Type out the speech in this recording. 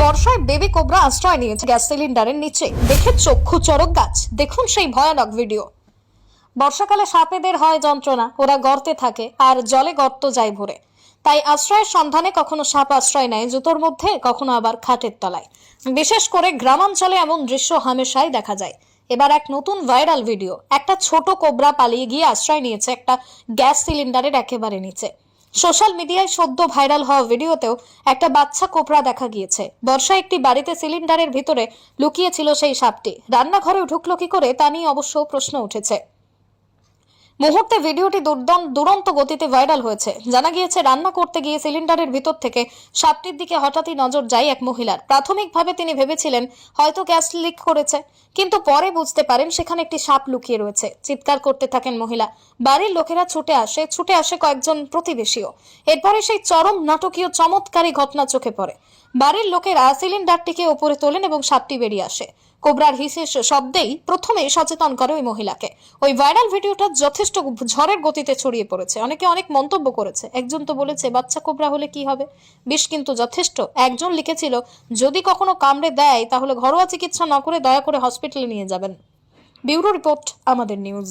বর্ষায় baby cobra আশ্রয় নিয়েছে। গ্যাস সিলিন্ডারের নিচে দেখে চক্ষু চরক গাছ। দেখুন সেই ভয়ানক ভিডিও। বর্ষাকালে সাপেদের হয় যন্ত্রণা। ওরা গর্তে থাকে আর জলে গর্ত যায় ভরে। তাই আশ্রয়ের সন্ধানে কখনো সাপ আশ্রয় নেয়, জুতোর মধ্যে কখনো আবার খাটের তলায়। বিশেষ করে গ্রামাঞ্চলে এমন দৃশ্য হামেশাই দেখা যায়। এবার এক নতুন ভাইরাল ভিডিও। একটা ছোট কোবরা পালিয়ে গিয়ে আশ্রয় নিয়েছে একটা গ্যাস সিলিন্ডারের একেবারে নিচে। সোশ্যাল মিডিয়ায় সদ্য ভাইরাল হওয়া ভিডিওতেও একটা বাচ্চা কোবরা দেখা গিয়েছে। বর্ষা একটি বাড়িতে সিলিন্ডারের ভিতরে লুকিয়েছিল সেই সাপটি। রান্নাঘরে ঢুকলো কি করে তা নিয়ে অবশ্য প্রশ্ন উঠেছে। মুহূর্তে ভিডিওটি দুর্দম দুরন্ত গতিতে ভাইরাল হয়েছে। জানা গিয়েছে, রান্না করতে গিয়ে সিলিন্ডারের ভিতর থেকে সাপটির দিকে হঠাৎই নজর যায় এক মহিলার। প্রাথমিকভাবে তিনি ভেবেছিলেন, হয়তো গ্যাস লিক করেছে, কিন্তু পরে বুঝতে পারেন সেখানে একটি সাপ লুকিয়ে রয়েছে। চিৎকার করতে থাকেন মহিলা। বাড়ির লোকেরা ছুটে আসে ছুটে আসে কয়েকজন প্রতিবেশীও। এরপরে সেই চরম নাটকীয় চমৎকারী ঘটনা চোখে পড়ে। বাড়ির লোকেরা সিলিন্ডারটিকে ওপরে তোলেন এবং সাপটি বেরিয়ে আসে। কোবরার হিসেস শব্দেই প্রথমে সচেতন করে ওই মহিলাকে। ওই ভাইরাল ভিডিওটা যথেষ্ট ঝড়ের গতিতে ছড়িয়ে পড়েছে। অনেকে অনেক মন্তব্য করেছে। একজন তো বলেছে, বাচ্চা কোবরা হলে কি হবে? বিষ কিন্তু যথেষ্ট। একজন লিখেছিল, যদি কখনো কামড়ে দেয়, তাহলে ঘরোয়া চিকিৎসা না করে দয়া করে হসপিটালে নিয়ে যাবেন। ব্যুরো রিপোর্ট, আমাদের নিউজ।